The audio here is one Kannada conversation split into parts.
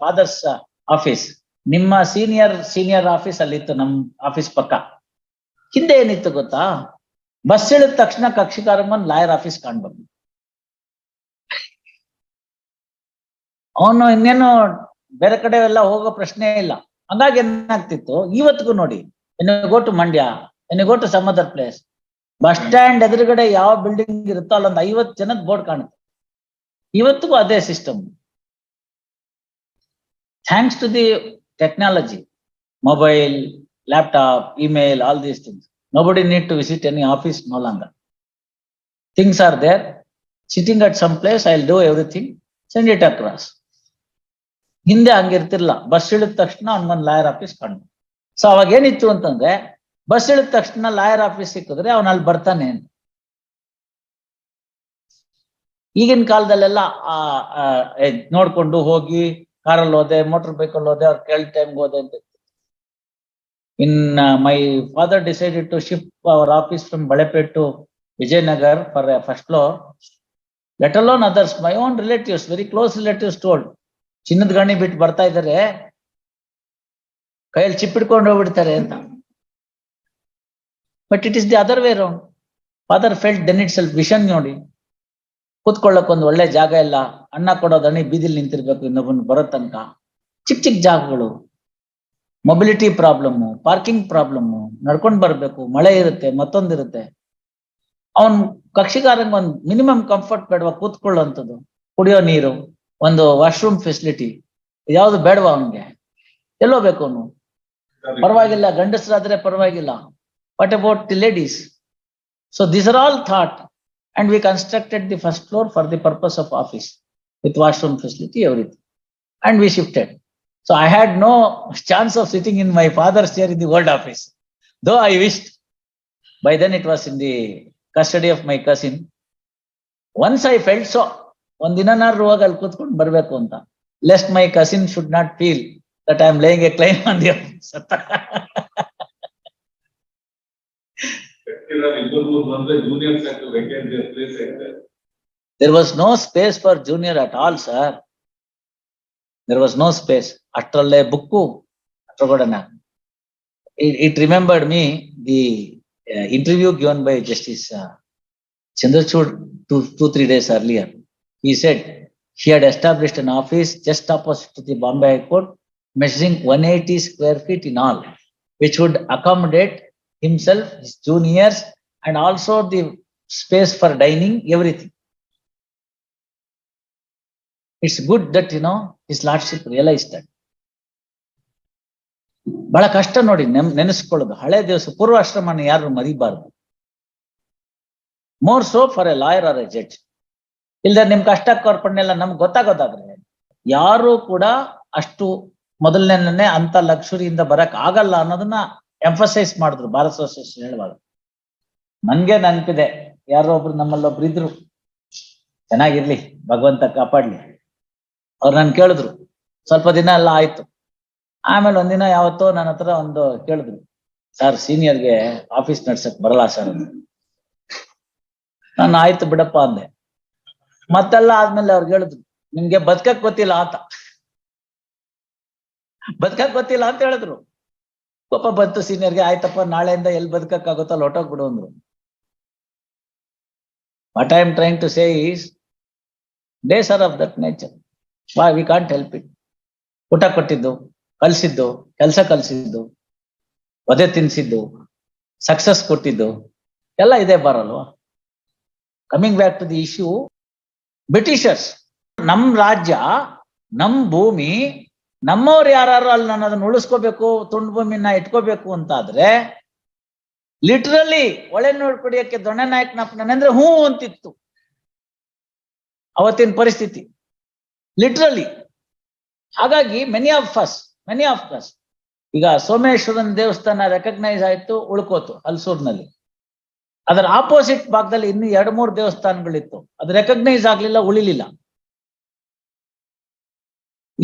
ಫಾದರ್ಸ್ ಆಫೀಸ್ ನಿಮ್ಮ ಸೀನಿಯರ್ ಸೀನಿಯರ್ ಆಫೀಸ್ ಅಲ್ಲಿತ್ತು, ನಮ್ ಆಫೀಸ್ ಪಕ್ಕ. ಹಿಂದೆ ಏನಿತ್ತು ಗೊತ್ತಾ? ಬಸ್ ಇಳಿದ ತಕ್ಷಣ ಕಕ್ಷಿಕಾರಮ್ಮನ್ ಲಾಯರ್ ಆಫೀಸ್ ಕಾಣ್ಬಂದು. ಅವನು ಇನ್ನೇನು ಬೇರೆ ಕಡೆ ಎಲ್ಲ ಹೋಗೋ ಪ್ರಶ್ನೆ ಇಲ್ಲ. ಹಂಗಾಗಿ ಏನಾಗ್ತಿತ್ತು? ಇವತ್ತಿಗೂ ನೋಡಿ go to Mandya go to some other place bus stand ಎದುರುಗಡೆ ಯಾವ ಬಿಲ್ಡಿಂಗ್ ಇರುತ್ತೋ ಅಲ್ಲೊಂದು ಐವತ್ತು ಜನದ ಬೋರ್ಡ್ ಕಾಣುತ್ತೆ. ಇವತ್ತಿಗೂ ಅದೇ system thanks to the technology mobile laptop email all these things nobody need to visit any office no longer. Things are there. Sitting at some place, i'll do everything, send it across. ಹಿಂದೆ ಹಂಗಿರ್ತಿರ್ಲಿಲ್ಲ ಬಸ್ ಇಳಿದ ತಕ್ಷಣ ಅವ್ನಿಗೊಂದು ಲಾಯರ್ ಆಫೀಸ್ ಕಂಡು ಸೊ ಅವಾಗ ಏನಿತ್ತು ಅಂತಂದ್ರೆ ಬಸ್ ಇಳಿದ ತಕ್ಷಣ ಲಾಯರ್ ಆಫೀಸ್ ಸಿಕ್ಕಿದ್ರೆ ಅವನ ಅಲ್ಲಿ ಬರ್ತಾನೆ ಅಂತ ಈಗಿನ ಕಾಲದಲ್ಲೆಲ್ಲ ನೋಡ್ಕೊಂಡು ಹೋಗಿ ಕಾರಲ್ಲಿ ಹೋದೆ ಮೋಟರ್ ಬೈಕಲ್ಲಿ ಹೋದೆ, ಅವ್ರು ಕೇಳ್ ಟೈಮ್ಗೆ ಹೋದೆ ಅಂತ in my father decided to shift our office from Balepet Vijayanagar for first floor let alone others my own relatives very close relatives told ಚಿನ್ನದ ಗಣಿ ಬಿಟ್ಟು ಬರ್ತಾ ಇದ್ದಾರೆ ಕೈಯಲ್ಲಿ ಚಿಪ್ಪಿಡ್ಕೊಂಡು ಹೋಗ್ಬಿಡ್ತಾರೆ ಅಂತ. But it is the other where father felt then itself vision ನೋಡಿ. ಕೂತ್ಕೊಳ್ಳಕ್ ಒಂದು ಒಳ್ಳೆ ಜಾಗ ಇಲ್ಲ. ಅನ್ನ ಕೊಡೋ ದಣಿ ಬೀದಿಲಿ ನಿಂತಿರ್ಬೇಕು ಇನ್ನೊಬ್ಬನ್ ಬರೋ ತನಕ ಚಿಕ್ಕ ಚಿಕ್ಕ ಜಾಗಗಳು. ಮೊಬಿಲಿಟಿ ಪ್ರಾಬ್ಲಮ್ ಪಾರ್ಕಿಂಗ್ ಪ್ರಾಬ್ಲಮ್ ನಡ್ಕೊಂಡ್ ಬರ್ಬೇಕು, ಮಳೆ ಇರುತ್ತೆ ಮತ್ತೊಂದಿರುತ್ತೆ ಅವನ್ ಕಕ್ಷಿಗಾರಂಗ್ ಒಂದ್ ಮಿನಿಮಮ್ ಕಂಫರ್ಟ್ ಬೇಡವಾ ಕೂತ್ಕೊಳ್ಳುವಂಥದ್ದು ಕುಡಿಯೋ ನೀರು, ಒಂದು ವಾಶ್ರೂಮ್ ಫೆಸಿಲಿಟಿ ಯಾವ್ದು ಬೇಡವಾ ಅವನ್ಗೆ? ಎಲ್ಲೋ ಬೇಕು ಅವನು? ಪರವಾಗಿಲ್ಲ, ಗಂಡಸರಾದ್ರೆ ಪರವಾಗಿಲ್ಲ. What about the ladies so this are all thought And we constructed the first floor for the purpose of office with washroom facility everything and we shifted So I had no chance of sitting in my father's chair in the old office. Though I wished, by then it was in the custody of my cousin. Once I felt so, ಒಂದಿನಾರು ಹೋಗಿ ಅಲ್ಲಿ ಕೂತ್ಕೊಂಡು ಬರ್ಬೇಕು ಅಂತ lest my cousin should not feel that I am laying a claim on the ಅಂತ There was no space for junior at all, sir. There was no space. It, it remembered me the uh, interview given by Justice uh, Chandrachud two, two, three days earlier. He said he had established an office just opposite to the Bombay High Court, measuring 180 square feet in all, which would accommodate himself, his juniors, and also the space for dining, everything. It's good that, you know, his lordship realized that. ಬಹಳ ಕಷ್ಟ ನೋಡಿ ನೆನ್ ನೆನೆಸ್ಕೊಳ್ಳೋದು ಹಳೆ ದಿವಸ ಪೂರ್ವಾಶ್ರಮನ ಯಾರು ಮರಿಬಾರ್ದು more so for a lawyer or a judge ಇಲ್ದ ನಿಮ್ ಕಷ್ಟ ಕಾರ್ಪಣ್ಯ ನಮ್ಗೆ ಗೊತ್ತಾಗೋದಾದ್ರೆ ಯಾರು ಕೂಡ ಅಷ್ಟು ಮೊದಲನೇ ಅಂತ ಲಕ್ಷುರಿಯಿಂದ ಬರಕ್ ಆಗಲ್ಲ ಅನ್ನೋದನ್ನ ಎಂಫಸೈಸ್ ಮಾಡಿದ್ರು, ಭಾರತ ಅಸೋಸಿಯೇಷನ್ ಹೇಳುವಾಗ. ನನ್ಗೆ ನೆನಪಿದೆ, ಯಾರೋ ಒಬ್ರು ನಮ್ಮಲ್ಲೊಬ್ರು ಇದ್ರು. ಚೆನ್ನಾಗಿರ್ಲಿ, ಭಗವಂತ ಕಾಪಾಡ್ಲಿ. ಅವ್ರು ನನ್ ಕೇಳಿದ್ರು, ಸ್ವಲ್ಪ ದಿನ ಎಲ್ಲ ಆಯ್ತು. ಆಮೇಲೆ ಒಂದಿನ ಯಾವತ್ತೋ ನನ್ನ ಹತ್ರ ಒಂದು ಕೇಳಿದ್ರು ಸರ್ ಸೀನಿಯರ್ಗೆ ಆಫೀಸ್ ನಡ್ಸಕ್ ಬರಲ್ಲ ಸರ್ ನಾನು ಆಯ್ತು ಬಿಡಪ್ಪ ಅಂದೆ. ಮತ್ತೆಲ್ಲ ಆದ್ಮೇಲೆ ಅವ್ರು ಹೇಳಿದ್ರು, ನಿಮ್ಗೆ ಬದುಕಕ್ ಗೊತ್ತಿಲ್ಲ ಆತ ಬದುಕಕ್ ಗೊತ್ತಿಲ್ಲ ಅಂತ ಹೇಳಿದ್ರು. ಪಾಪ ಬಂತು ಸೀನಿಯರ್ಗೆ ಆಯ್ತಪ್ಪ, ನಾಳೆಯಿಂದ ಎಲ್ಲಿ ಬದುಕಕ್ಕಾಗುತ್ತೋ ಅಲ್ಲಿ ಹೊಟ್ಟೋಗ್ಬಿಡು ಅಂದ್ರು. What I am trying to say is days are of that nature ವಾ ವಿ ಕಾಂಟ್ ಹೆಲ್ಪ್ ಇಟ್ ಊಟ ಕೊಟ್ಟಿದ್ದು, ಕಲ್ಸಿದ್ದು, ಕೆಲಸ ಕಲ್ಸಿದ್ದು, ಒದೆ ತಿನ್ಸಿದ್ದು ಸಕ್ಸಸ್ ಕೊಟ್ಟಿದ್ದು, ಎಲ್ಲ ಇದೆ ಬರಲ್ವಾ? Coming back to the issue Britishers ನಮ್ ರಾಜ್ಯ, ನಮ್ ಭೂಮಿ ನಮ್ಮವ್ರು ಯಾರು ಅಲ್ಲಿ ನಾನು ಅದನ್ನ ಉಳಿಸ್ಕೋಬೇಕು, ತುಂಡು ಭೂಮಿನ ಇಟ್ಕೋಬೇಕು ಅಂತಾದ್ರೆ ಲಿಟ್ರಲಿ ಒಳೆ ನೋಡ್ಕೊಡಿಯಕ್ಕೆ ದೊಣ್ಣೆ ನಾಯಕನಪ್ಪನ ಅಂದ್ರೆ ಹೂ ಅಂತಿತ್ತು. ಅವತ್ತಿನ ಪರಿಸ್ಥಿತಿ. ಲಿಟ್ರಲಿ ಹಾಗಾಗಿ many of us many of us ಈಗ ಸೋಮೇಶ್ವರನ್ ದೇವಸ್ಥಾನ ರೆಕಗ್ನೈಸ್ ಆಯ್ತು, ಉಳ್ಕೋತು ಹಲ್ಸೂರ್ನಲ್ಲಿ. ಅದರ ಆಪೋಸಿಟ್ ಭಾಗದಲ್ಲಿ ಇನ್ನು ಎರಡು ಮೂರು ದೇವಸ್ಥಾನಗಳಿತ್ತು. ಅದು ರೆಕಗ್ನೈಸ್ ಆಗ್ಲಿಲ್ಲ, ಉಳಿಲಿಲ್ಲ.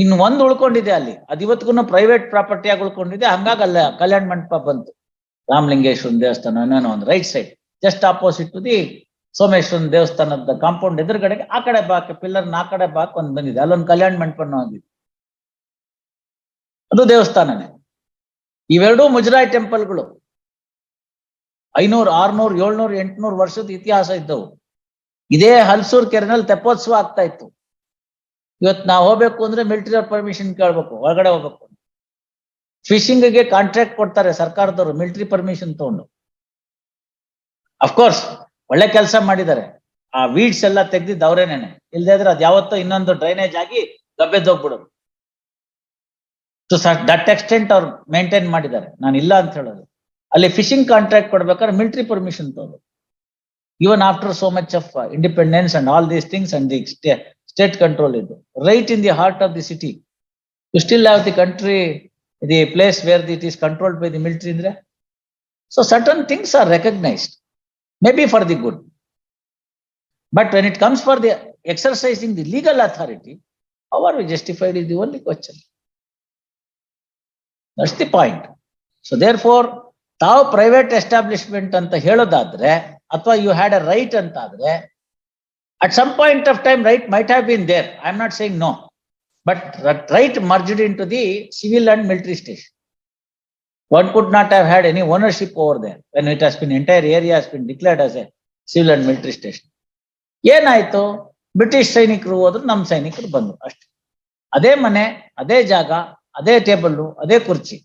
ಇನ್ನು ಒಂದ್ ಉಳ್ಕೊಂಡಿದೆ ಅಲ್ಲಿ. ಅದು ಪ್ರೈವೇಟ್ ಪ್ರೈವೇಟ್ ಪ್ರಾಪರ್ಟಿಯಾಗಿ ಉಳ್ಕೊಂಡಿದೆ. ಹಂಗಾಗಿ ಅಲ್ಲ, ಕಲ್ಯಾಣ ಮಂಟಪ ಬಂತು. ರಾಮಲಿಂಗೇಶ್ವರನ್ ದೇವಸ್ಥಾನ ಒಂದು right side just opposite to the ಸೋಮೇಶ್ವರನ್ ದೇವಸ್ಥಾನದ ಕಾಂಪೌಂಡ್ ಎದುರುಗಡೆಗೆ ಆ ಕಡೆ ಬಾಕ್ ಪಿಲ್ಲರ್ ಆ ಕಡೆ ಬಾಕ್ ಒಂದ್ ಬಂದಿದೆ ಅಲ್ಲೊಂದು ಕಲ್ಯಾಣ ಮಂಟಪನೂ ಆಗಿದೆ. ಅದು ದೇವಸ್ಥಾನನೇ. ಇವೆರಡೂ ಮುಜರಾಯಿ ಟೆಂಪಲ್ಗಳು. ಐನೂರು, ಆರ್ನೂರು, ಏಳ್ನೂರು, ಎಂಟ್ನೂರು ವರ್ಷದ ಇತಿಹಾಸ ಇದ್ದವು. ಇದೇ ಹಲ್ಸೂರ್ ಕೆರೆನಲ್ಲಿ ತೆಪ್ಪೋತ್ಸವ ಆಗ್ತಾ ಇತ್ತು. ಇವತ್ತು ನಾವು ಹೋಗ್ಬೇಕು ಅಂದ್ರೆ ಮಿಲಿಟರಿ ಪರ್ಮಿಷನ್ ಕೇಳ್ಬೇಕು ಒಳಗಡೆ ಹೋಗ್ಬೇಕು. ಫಿಶಿಂಗ್ಗೆ ಕಾಂಟ್ರಾಕ್ಟ್ ಕೊಡ್ತಾರೆ ಸರ್ಕಾರದವರು ಮಿಲಿಟರಿ ಪರ್ಮಿಷನ್ ತಗೊಂಡು. ಅಫ್ಕೋರ್ಸ್ ಒಳ್ಳೆ ಕೆಲಸ ಮಾಡಿದ್ದಾರೆ. ಆ ವೀಡ್ಸ್ ಎಲ್ಲ ತೆಗ್ದಿದ್ದು ಅವರೇನೇನೆ. ಇಲ್ದೇ ಅದು ಯಾವತ್ತೋ ಇನ್ನೊಂದು ಡ್ರೈನೇಜ್ ಆಗಿ ಗಬ್ಬೆದ್ದೋಗ್ಬಿಡೋದು ಸರ್ ದಟ್ ಎಕ್ಸ್ಟೆಂಟ್ ಅವ್ರು ಮೇಂಟೈನ್ ಮಾಡಿದ್ದಾರೆ. ನಾನು ಇಲ್ಲ ಅಂತ ಹೇಳೋದು. ಅಲ್ಲಿ ಫಿಶಿಂಗ್ ಕಾಂಟ್ರಾಕ್ಟ್ ಕೊಡ್ಬೇಕಾದ್ರೆ military permission ತಗೋದು even after so much of independence and all these things and the state control ಇದು right in the heart of the city you still have the country the place where it is controlled by the military ಅಂದ್ರೆ? So certain things are recognised may be for the good but when it comes for the exercising the legal authority our we justified is the only question that's the point so therefore ತಾವು ಪ್ರೈವೇಟ್ ಎಸ್ಟಾಬ್ಲಿಷ್ಮೆಂಟ್ ಅಂತ ಹೇಳೋದಾದ್ರೆ, ಅಥವಾ ಯು ಹ್ಯಾಡ್ ಅ ರೈಟ್ ಅಂತ ಆದ್ರೆ At some point of time right might have been there I am not saying no but right merged into the civil and military station one could not have had any ownership over there when it has been entire area has been declared as a civil and military station. ಏನಾಯ್ತು ಬ್ರಿಟಿಷ್ ಸೈನಿಕರು ಹೋದ್ರು ನಮ್ಮ ಸೈನಿಕರು ಬಂದ್ರು ಅಷ್ಟೇ ಅದೇ ಮನೆ ಅದೇ ಜಾಗ ಅದೇ ಟೇಬಲ್ ಅದೇ ಕುರ್ಚಿ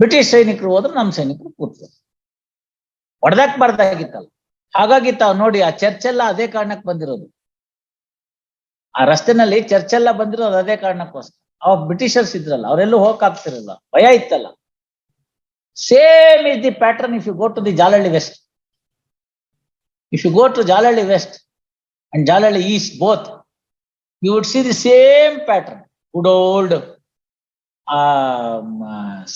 ಬ್ರಿಟಿಷ್ ಸೈನಿಕರು ಹೋದ್ರು ನಮ್ಮ ಸೈನಿಕರು ಕೂತ್ರು ಹೊಡೆದಾಕ್ ಬಾರ್ದಾಗಿತ್ತಲ್ಲ ಹಾಗಾಗಿ ತಾವು ನೋಡಿ ಆ ಚರ್ಚ್ ಎಲ್ಲ ಅದೇ ಕಾರಣಕ್ಕೆ ಬಂದಿರೋದು. ಆ ರಸ್ತೆನಲ್ಲಿ ಚರ್ಚ್ ಎಲ್ಲ ಬಂದಿರೋದು ಅದೇ ಕಾರಣಕ್ಕೋಸ್ಕರ. ಅವಾಗ ಬ್ರಿಟಿಷರ್ಸ್ ಇದ್ರಲ್ಲ, ಅವರೆಲ್ಲೂ ಹೋಗಕ್ ಆಗ್ತಿರಲ್ಲ ಭಯ ಇತ್ತಲ್ಲ. Same is the pattern if you go to the Jalahalli west if you go to Jalahalli west and Jalahalli east both you would see the same pattern good old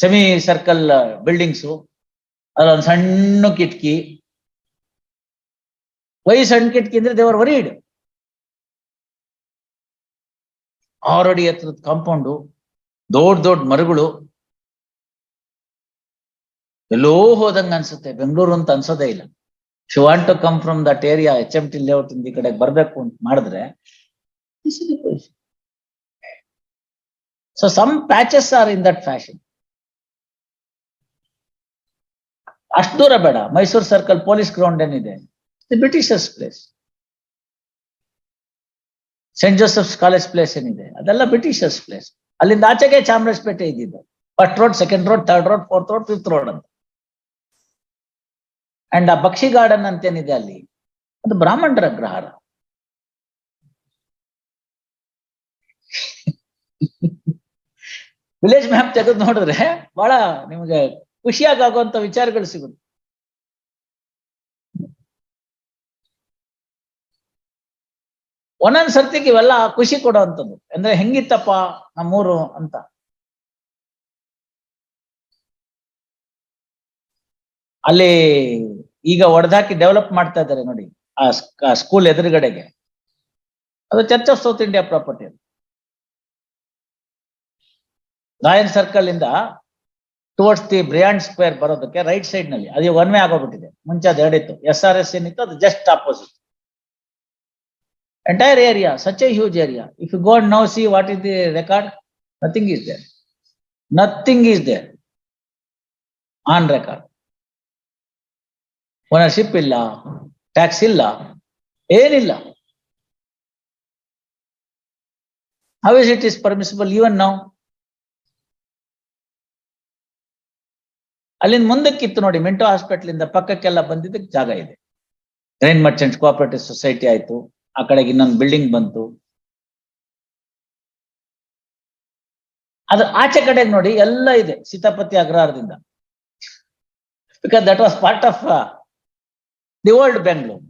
semi circle buildings ಅದೊಂದು ಸಣ್ಣ ಕಿಟಕಿ. ವೈ ಕಿಟಕಿ ಅಂದ್ರೆ ದೇವರ್ ವರೀಡ್ ಆರು ಅಡಿ ಎತ್ತರದ ಕಾಂಪೌಂಡು, ದೊಡ್ಡ ದೊಡ್ಡ ಮರಗಳು, ಎಲ್ಲೋ ಹೋದಂಗ ಅನ್ಸುತ್ತೆ. ಬೆಂಗಳೂರು ಅಂತ ಅನ್ಸೋದೇ ಇಲ್ಲ. She want to come from that area H M T layout ಈ ಕಡೆ ಬರ್ಬೇಕು ಅಂತ ಮಾಡಿದ್ರೆ so some patches are in that fashion ಅಷ್ಟು ದೂರ ಬೇಡ. ಮೈಸೂರು ಸರ್ಕಲ್ ಪೊಲೀಸ್ ಗ್ರೌಂಡ್ ಏನಿದೆ. The Britishers place saint Joseph's college place ಏನಿದೆ? ಅದೆಲ್ಲ ಬ್ರಿಟಿಷರ್ಸ್ ಪ್ಲೇಸ್ ಅಲ್ಲಿಂದ ಆಚೆಗೆ ಚಾಮರಾಜಪೇಟೆ ಇದ್ದಿದ್ದು. First road second road third road fourth road fifth road ಅಂತ. ಅಂಡ್ ಆ ಬಕ್ಷಿ ಗಾರ್ಡನ್ ಅಂತೇನಿದೆ ಅಲ್ಲಿ? ಅದು ಬ್ರಾಹ್ಮಣರ ಅಗ್ರಹಾರ ವಿಲೇಜ್ ಮ್ಯಾಪ್ ತೆಗೆದು ನೋಡಿದ್ರೆ ಬಹಳ ನಿಮಗೆ ಖುಷಿಯಾಗಿ ಆಗುವಂತ ವಿಚಾರಗಳು ಸಿಗುತ್ತೆ ಒಂದೊಂದ್ ಸರ್ತಿಗೆ ಇವೆಲ್ಲ ಖುಷಿ ಕೊಡುವಂಥದ್ದು. ಅಂದ್ರೆ ಹೆಂಗಿತ್ತಪ್ಪ ನಮ್ಮೂರು ಅಂತ. ಅಲ್ಲಿ ಈಗ ಒಡೆದಾಕಿ ಡೆವಲಪ್ ಮಾಡ್ತಾ ಇದ್ದಾರೆ ನೋಡಿ, ಆ ಸ್ಕೂಲ್ ಎದುರುಗಡೆಗೆ. ಅದು church of South India property ಅದು. ರಾಯನ್ ಸರ್ಕಲ್ ಇಂದ ಟುವರ್ಡ್ಸ್ ದಿ ಬ್ರಿಯಾಂಡ್ ಸ್ಕ್ವೇರ್ ಬರೋದಕ್ಕೆ ರೈಟ್ ಸೈಡ್ನಲ್ಲಿ. ಅದೇ ಒನ್ ವೇ ಆಗೋಗ್ಬಿಟ್ಟಿದೆ. ಮುಂಚೆ ಅದು ಎರಡಿತ್ತು. ಎಸ್ ಆರ್ ಎಸ್ ಏನಿತ್ತು ಅದು just opposite entire area such a huge area if you go now see what is the record nothing is there nothing is there on record ownership ಇಲ್ಲ ಟ್ಯಾಕ್ಸ್ ಇಲ್ಲ ಏನಿಲ್ಲ how is it is permissible even ನಾವು ಅಲ್ಲಿಂದ ಮುಂದಕ್ಕಿತ್ತು ನೋಡಿ, ಮೆಂಟೋ ಹಾಸ್ಪಿಟಲ್ ಇಂದ ಪಕ್ಕಕ್ಕೆಲ್ಲ ಬಂದಿದ್ದಕ್ಕೆ ಜಾಗ ಇದೆ. ರೈನ್ ಮರ್ಚೆಂಟ್ ಕೋಆಪರೇಟಿವ್ ಸೊಸೈಟಿ ಆಯ್ತು. ಆ ಕಡೆಗೆ ಇನ್ನೊಂದು ಬಿಲ್ಡಿಂಗ್ ಬಂತು. ಅದು ಆಚೆ ಕಡೆಗೆ ನೋಡಿ ಎಲ್ಲ ಇದೆ, Sitapati ಅಗ್ರಹಾರದಿಂದ. Because that was part of the old Bengaluru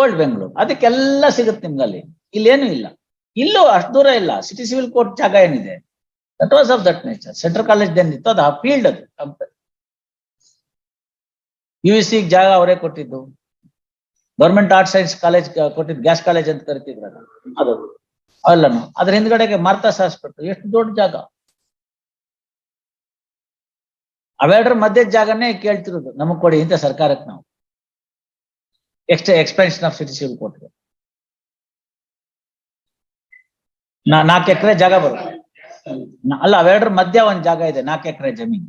old Bengaluru ಅದಕ್ಕೆಲ್ಲ ಸಿಗುತ್ತೆ ನಿಮ್ಗೆ ಅಲ್ಲಿ ಇಲ್ಲೇನು ಇಲ್ಲ. ಇಲ್ಲೂ ಅಷ್ಟು ದೂರ ಇಲ್ಲ. ಸಿಟಿ ಸಿವಿಲ್ ಕೋರ್ಟ್ ಜಾಗ ಏನಿದೆ? That was of that nature central college ಏನಿತ್ತು ಅದು ಆ ಫೀಲ್ಡ್ ಅದು ಯು ಸಿ ಜಾಗ ಅವರೇ ಕೊಟ್ಟಿದ್ದು. ಗೌರ್ಮೆಂಟ್ ಆರ್ಟ್ ಸೈನ್ಸ್ ಕಾಲೇಜ್ ಕೊಟ್ಟಿದ್ದು ಗ್ಯಾಸ್ ಕಾಲೇಜ್ ಅಂತ ಕರಿತಿದ್ರಲ್ಲ ಅದು. ಅದ್ರ ಹಿಂದ್ಗಡೆಗೆ ಮಾರ್ತಾಸ್ ಹಾಸ್ಪಿಟಲ್ ಎಷ್ಟು ದೊಡ್ಡ ಜಾಗ. ಅವೆರಡರ ಮಧ್ಯದ ಜಾಗನೇ ಕೇಳ್ತಿರೋದು. ನಮಗ್ ಕೊಡಿ ಇಂಥ ಸರ್ಕಾರಕ್ಕೆ ನಾವು. ಎಕ್ಸ್ಟ್ರಾ ಎಕ್ಸ್ಪೆನ್ಷನ್ ಆಫ್ ಸಿಟಿ ಸಿಲ್ ನಾ, ನಾಲ್ಕು ಎಕರೆ ಜಾಗ ಬರುತ್ತೆ ಅಲ್ಲ ಅವೆರಡರ ಮಧ್ಯ ಒಂದ್ ಜಾಗ ಇದೆ. ನಾಲ್ಕು ಎಕರೆ ಜಮೀನ್.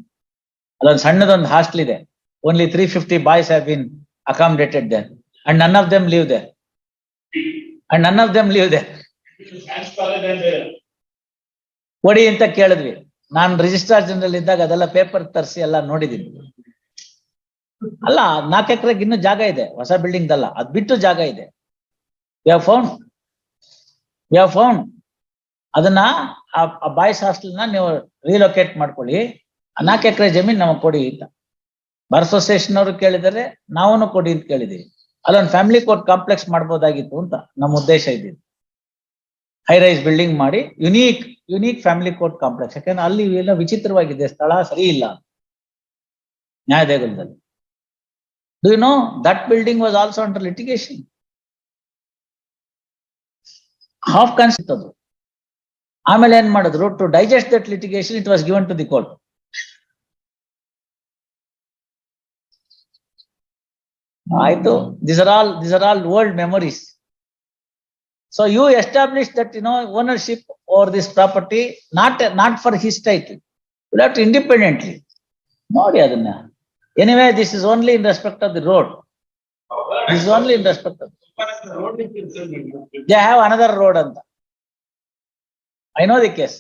ಅಲ್ಲೊಂದು ಸಣ್ಣದೊಂದು ಹಾಸ್ಟೆಲ್ ಇದೆ. Only three fifty boys have been accommodated there and none of them live there. And none of them live there. ಕೊಡಿ ಅಂತ ಕೇಳಿದ್ವಿ. ನಾನ್ ರಿಜಿಸ್ಟ್ರಾರ್ ಜನರಲ್ ಇದ್ದಾಗ ಅದೆಲ್ಲ ಪೇಪರ್ ತರಿಸಿ ಎಲ್ಲ ನೋಡಿದೀನಿ ಅಲ್ಲ, ನಾಲ್ಕು ಎಕರೆಗೆ ಇನ್ನೂ ಜಾಗ ಇದೆ. ಹೊಸ ಬಿಲ್ಡಿಂಗ್ ಅಲ್ಲ ಅದ್ ಬಿಟ್ಟು ಜಾಗ ಇದೆ. ವಿ ಫೌಂಡ್ ಅದನ್ನ ಆ ಬಾಯ್ಸ್ ಹಾಸ್ಟೆಲ್ನ ನೀವು ರಿಲೊಕೇಟ್ ಮಾಡ್ಕೊಳ್ಳಿ. ನಾಲ್ಕು ಎಕರೆ ಜಮೀನ್ ನಮಗೆ ಕೊಡಿ ಅಂತ. ಬಾರ್ ಅಸೋಸಿಯೇಷನ್ ಅವರು ಕೇಳಿದರೆ ನಾವು ಕೊಡಿ ಅಂತ ಕೇಳಿದೀವಿ. ಅಲ್ಲೊಂದು ಫ್ಯಾಮಿಲಿ ಕೋರ್ಟ್ ಕಾಂಪ್ಲೆಕ್ಸ್ ಮಾಡ್ಬೋದಾಗಿತ್ತು ಅಂತ ನಮ್ಮ ಉದ್ದೇಶ ಇದ್ದಿದ್ದು. ಹೈ ರೈಸ್ ಬಿಲ್ಡಿಂಗ್ ಮಾಡಿ unique unique family court complex ಯಾಕಂದ್ರೆ ಅಲ್ಲಿ ಎಲ್ಲ ವಿಚಿತ್ರವಾಗಿದೆ, ಸ್ಥಳ ಸರಿ ಇಲ್ಲ. ನ್ಯಾಯದೇಗುಲದಲ್ಲಿ do you know that building was also under litigation half ಕಾಣಿಸ್ತದು ಆಮೇಲೆ ಏನ್ ಮಾಡಿದ್ರು? To digest that litigation it was given to the court ಆಯ್ತು this are all this are all old memories so you establish that you know ownership over this property not not for his title with independently ನೋಡಿ ಅದನ್ನ anyway this is only in respect of the road this only in respect of they have another road ಅಂತ ಐ ನೋ ದಿ ಕೇಸ್